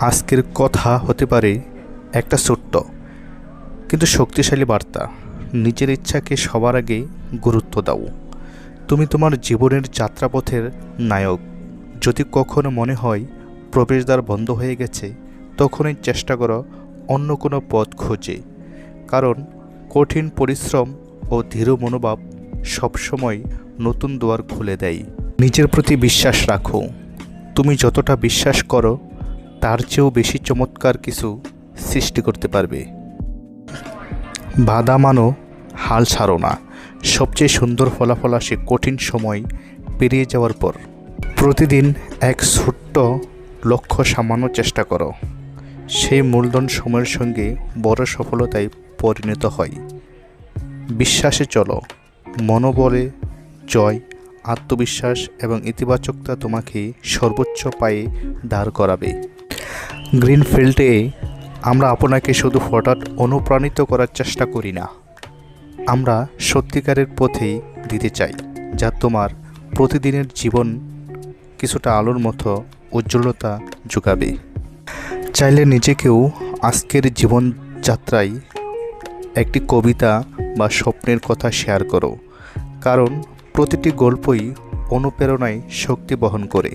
আজকের কথা হতে পারে একটা ছোট্ট কিন্তু শক্তিশালী বার্তা, নিজের ইচ্ছাকে সবার আগে গুরুত্ব দাও। তুমি তোমার জীবনের যাত্রাপথের নায়ক। যদি কখনো মনে হয় প্রবেশদ্বার বন্ধ হয়ে গেছে, তখনই চেষ্টা করো অন্য কোনো পথ খোঁজে। কারণ কঠিন পরিশ্রম ও দৃঢ় মনোভাব সবসময় নতুন দুয়ার খুলে দেয়। নিজের প্রতি বিশ্বাস রাখো। তুমি যতটা বিশ্বাস করো তার চেয়েও বেশি চমৎকার কিছু সৃষ্টি করতে পারবে। বাধা মানো হাল ছাড়ো না। সবচেয়ে সুন্দর ফলাফল আসে কঠিন সময় পেরিয়ে যাওয়ার পর। প্রতিদিন এক ছোট্ট লক্ষ্য সামানোর চেষ্টা করো। সেই মূলধন সময়ের সঙ্গে বড় সফলতায় পরিণত হয়। বিশ্বাসে চলো। মনোবলে জয়, আত্মবিশ্বাস এবং ইতিবাচকতা তোমাকে সর্বোচ্চ পায়ে দাঁড় করাবে। গ্রিন ফিল্ডে আমরা আপনাকে শুধু হঠাৎ অনুপ্রাণিত করার চেষ্টা করি না। আমরা সত্যিকারের পথেই দিতে চাই, যা তোমার প্রতিদিনের জীবন কিছুটা আলোর মতো উজ্জ্বলতা যোগাবে। চাইলে নিজেকেও আজকের জীবনযাত্রায় একটি কবিতা বা স্বপ্নের কথা শেয়ার করো, কারণ প্রতিটি গল্পই অনুপ্রেরণায় শক্তি বহন করে।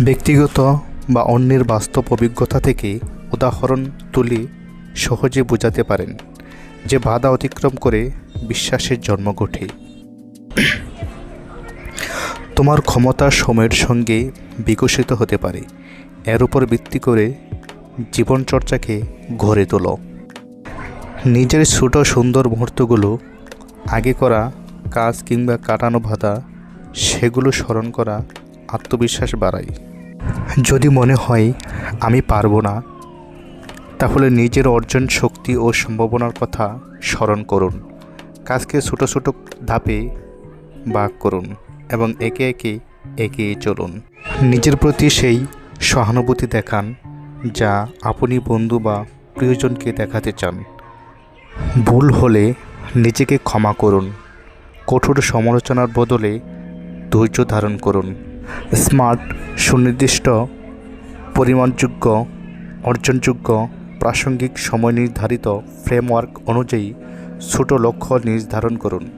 ব্যক্তিগত বা অন্যের বাস্তব অভিজ্ঞতা থেকে উদাহরণ তুলে সহজে বোঝাতে পারেন, যে বাধা অতিক্রম করে বিশ্বাসের জন্ম ঘটে। তোমার ক্ষমতা সময়ের সঙ্গে বিকশিত হতে পারে, এর উপর ভিত্তি করে জীবনচর্চাকে গড়ে তোলো। নিজের ছোট সুন্দর মুহূর্তগুলো আগে করা, কাজ কিংবা কাটানো বাধা, সেগুলো স্মরণ করা, আত্মবিশ্বাস বাড়ায়। যদি মনে হয় আমি পারব না, তাহলে নিজের অর্জন শক্তি ও সম্ভাবনার কথা স্মরণ করুন। কাজকে ছোটো ছোটো ধাপে ভাগ করুন এবং একে একে এগিয়ে চলুন। নিজের প্রতি সেই সহানুভূতি দেখান যা আপনি বন্ধু বা প্রিয়জনকে দেখাতে চান। ভুল হলে নিজেকে ক্ষমা করুন। কঠোর সমালোচনার বদলে ধৈর্য ধারণ করুন। স্মার্ট, সুনির্দিষ্ট, পরিমাণযোগ্য, অর্জনযোগ্য, প্রাসঙ্গিক সময় নির্ধারিত ফ্রেমওয়ার্ক অনুযায়ী ছোট লক্ষ্য নির্ধারণ করুন।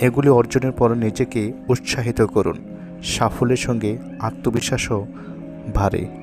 এগুলি অর্জনের পর নিজেকে উৎসাহিত করুন। সাফল্যের সঙ্গে আত্মবিশ্বাসও বাড়ে।